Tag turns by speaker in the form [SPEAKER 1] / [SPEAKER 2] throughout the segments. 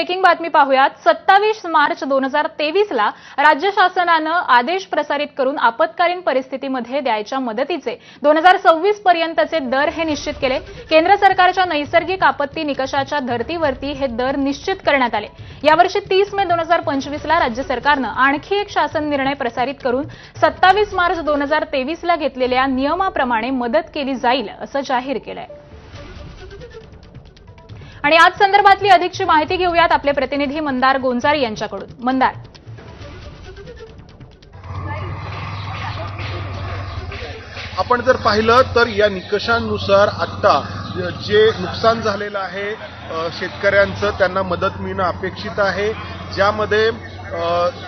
[SPEAKER 1] Breaking बातमी पाहूयात. सत्तावीस मार्च दोन हजार तेवीसला राज्य शासनानं आदेश प्रसारित करून आपत्कालीन परिस्थितीमध्ये द्यायच्या मदतीचे दोन हजार सव्वीस पर्यंतचे दर हे निश्चित केले. केंद्र सरकारच्या नैसर्गिक आपत्ती निकषाच्या धर्तीवरती हे दर निश्चित करण्यात आले. यावर्षी तीस मे दोन हजार पंचवीसला राज्य सरकारनं आणखी एक शासन निर्णय प्रसारित करून सत्तावीस मार्च दोन हजार तेवीसला घेतलेल्या नियमाप्रमाणे मदत केली जाईल असं जाहीर केलंय. आणि आज संदर्भातली अधिकची माहिती घेऊयात आपले प्रतिनिधी मंदार गोंजारी यांच्याकडून. मंदार.
[SPEAKER 2] आपण जर पाहिलं तर या निकषांनुसार आत्ता जे नुकसान झालेलं आहे शेतकऱ्यांचं त्यांना मदत मिळणं अपेक्षित आहे. ज्यामध्ये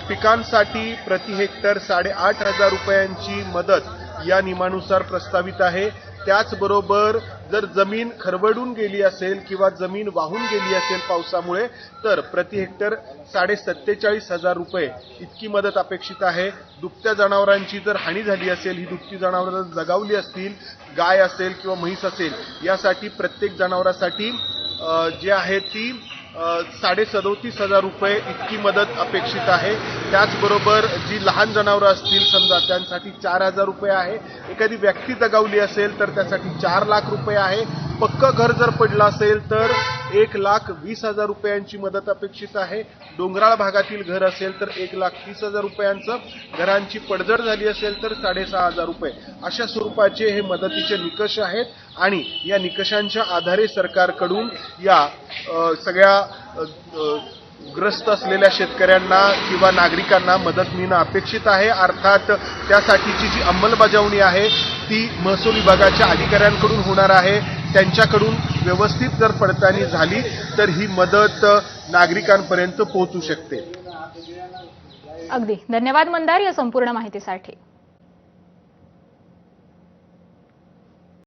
[SPEAKER 2] पिकांसाठी प्रति हेक्टर साडेआठ हजार रुपयांची मदत या नियमानुसार प्रस्तावित आहे. त्याचबरोबर जर जमीन खरवडून गेली असेल किंवा जमीन वाहून गेली असेल पावसामुळे तर प्रति हेक्टर साडे सत्तेचाळीस हजार रुपये इतकी मदत अपेक्षित आहे. दुभत्या जनावरांची जर हानी झाली असेल ही दुभती जनावरं जर जगावली असतील गाय असेल किंवा म्हैस असेल यासाठी प्रत्येक जनावरासाठी जे जी आहे ती साडे सदोतीस हजार रुपये इतकी मदत अपेक्षित आहे. त्याचबरोबर जी लहान जनावरं असतील समजा त्यांसाठी चार हजार रुपये आहे. एखादी व्यक्ती दगावली असेल तर त्यासाठी चार लाख रुपये आहे. पक्क घर जर पडलं असेल तर एक लाख वीस हजार रुपयांची मदत अपेक्षित आहे. डोंगराळ भागातील घर असेल तर एक लाख तीस हजार रुपयांचं. घरांची पडझड झाली असेल तर साडेसहा हजार रुपये. अशा स्वरूपाचे हे मदतीचे निकष आहेत आणि या निकषांच्या आधारे सरकारकडून या सगळ्या ग्रस्त असलेल्या शेतकऱ्यांना किंवा नागरिकांना मदत मिळणं अपेक्षित आहे. अर्थात त्यासाठीची जी अंमलबजावणी आहे ती महसूल विभागाच्या अधिकाऱ्यांकडून होणार आहे. त्यांच्याकडून व्यवस्थित जर पडताळणी झाली तर ही मदत नागरिकांपर्यंत पोहोचू शकते.
[SPEAKER 1] अगदी. धन्यवाद मंदार या संपूर्ण माहितीसाठी.